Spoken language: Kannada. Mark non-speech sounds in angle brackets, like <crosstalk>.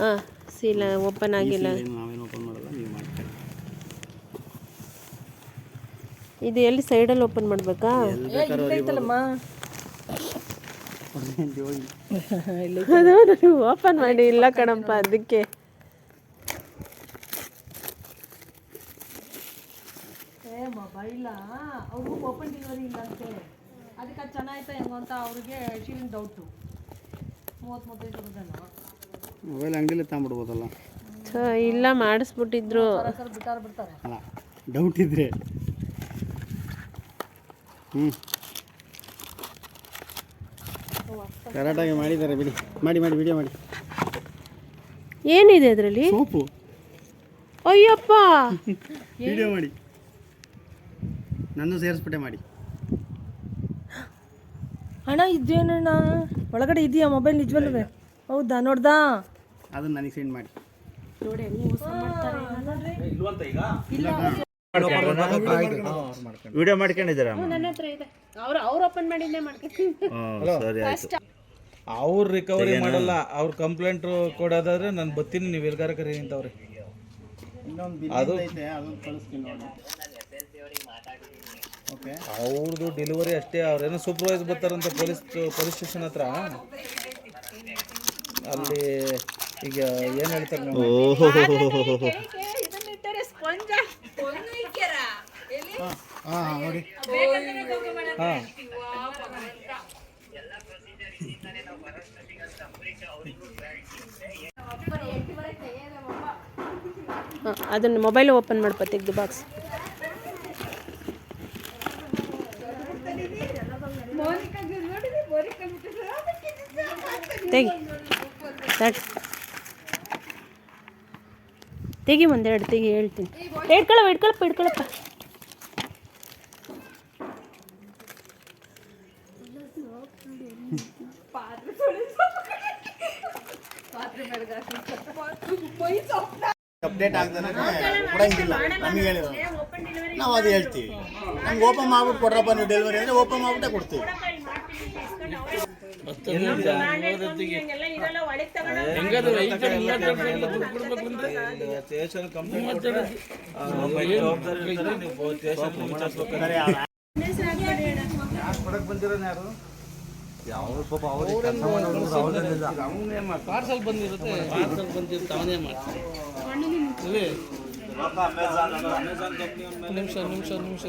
ಹಾಂ ಸೀಲ ಓಪನ್ ಆಗಿಲ್ಲ. ಏನು ನಾವೇನು ಓಪನ್ ಮಾಡಲ್ಲ ನೀವು ಮಾಡ್ತೀರಿ ಇದು ಎಲ್ಲಿ ಸೈಡಲ್ಲಿ ಓಪನ್ ಮಾಡಬೇಕಾ? ಅದು ಓಪನ್ ಮಾಡಿ ಇಲ್ಲ ಕಣಪ್ಪ ಅದಕ್ಕೆ. ಮೊಬೈಲ ಅವರು ಓಪನ್ ಡೆಲಿವರಿ ಇಲ್ಲ ಅಂತೆ. ಅದಕ್ಕೆ ಅದು ಚೆನ್ನಾಯ್ತಾ ಹೆಂಗೋ ಅಂತ ಅವ್ರಿಗೆ ಶೀಲಿನ ಡೌಟು ಮೂವತ್ತು ಮೂವತ್ತೈದು ಸಾವಿರದನ ಮೊಬೈಲ್ ಅಂಗಡಿಲೇ ತಗೊಂಡ್ಬಿಡ್ಬೋದಲ್ಲ? ಛ, ಇಲ್ಲ ಮಾಡಿಸ್ಬಿಟ್ಟಿದ್ರು. ಸರ್ ಬಿಟ್ಟಾರ ಬಿಡ್ತಾರೆ. ಅಲ್ಲ ಡೌಟ್ ಇದ್ರೆ. ಹ್ಞೂ ಕರೆಕ್ಟಾಗಿ ಮಾಡಿದ್ದಾರೆ ಬಿಡಿ. ಮಾಡಿ ಮಾಡಿ ವಿಡಿಯೋ ಮಾಡಿ. ಏನಿದೆ ಅದರಲ್ಲಿ? ಸೋಪು. ಅಯ್ಯಪ್ಪ! <laughs> ವಿಡಿಯೋ ಮಾಡಿ. ನಂದು ಸೇರಿಸ್ಬಿಟ್ಟೆ ಮಾಡಿ. ಅಣ್ಣ ಇದೇನಣ್ಣ? ಒಳಗಡೆ ಇದೆಯಾ ಮೊಬೈಲ್ ನಿಜವಲ್ಲವೇ ಹೌದಾ? ನೋಡ್ದಾ? ಅದನ್ನ ನನಗೆ ಸೆಂಡ್ ಮಾಡಿ. ವಿಡಿಯೋ ಮಾಡ್ಕೊಂಡಿದ್ದೀರಾ ನನ್ನ ಹತ್ರ ಇದೆ. ಅವ್ರು ಅವ್ರು ಓಪನ್ ಮಾಡಿದ್ದೇ ಮಾಡ್ಕೊಂಡು ಸರಿ ಆಯ್ತು. ಅವ್ರು ರಿಕವರಿ ಮಾಡಲ್ಲ. ಅವ್ರ ಕಂಪ್ಲೇಂಟ್ ಕೊಡೋದಾದ್ರೆ ನಾನು ಬತ್ತೀನಿ ನೀವು ಎಲ್ಗಾರ ಕರಿ ಅಂತವ್ರೆ. ಇನ್ನೊಂದು ಬಿಲ್ ಅದು ಐತೆ ಅದನ್ನು ಕಳಿಸ್ತೀನಿ ನೋಡಿ. ಓಕೆ. ಅವ್ರದ್ದು ಡೆಲಿವರಿ ಅಷ್ಟೇ ಅವ್ರೇನೋ ಸೂಪರ್ವೈಸ್ ಬರ್ತಾರಂತ ಪೊಲೀಸ್ ಪೊಲೀಸ್ ಸ್ಟೇಷನ್ ಹತ್ರ? ಅಲ್ಲಿ ಈಗ ಏನು ಹೇಳ್ತಾರೆ ನೋಡಿ ಹಾಂ ನೋಡಿ. ಹಾಂ. ಅದನ್ನು ಮೊಬೈಲ್ ಓಪನ್ ಮಾಡ್ಪ ತೆಗ್ದು ಬಾಕ್ಸ್ ತೆಗಿ ತಟ್ ತೆಗಿ ಒಂದೆರಡು ತೆಗಿ ಹೇಳ್ತೀನಿ ಇಟ್ಕೊಳಪ್ಪ ಇಟ್ಕೊಳಪ್ಪ ಇಟ್ಕೊಳಪ್ಪ ಅಪ್ಡೇಟ್ ಆಗ್ತಾನೆ ಕೊಡಂಗಿಲ್ಲ ನಮಗೆ ಹೇಳಿದ್ರು ನಾವು ಅದು ಹೇಳ್ತೀವಿ ನಮ್ಗೆ ಓಪನ್ ಮಾಡ್ಬಿಟ್ಟು ಕೊಡ್ರಪ್ಪ ನೀವು ಡೆಲಿವರಿ ಅಂದರೆ ಓಪನ್ ಮಾಡ್ಬಿಟ್ಟೆ ಕೊಡ್ತೀವಿ ಪಾರ್ಸಲ್ ಬಂದಿರುತ್ತೆ. ಪಾರ್ಸಲ್ ಬಂದಿರುತ್ತೆ ಅವನೇ ಮಾಡ್ತೀವಿ ನಿಮಿಷ ನಿಮಿಷ ನಿಮಿಷ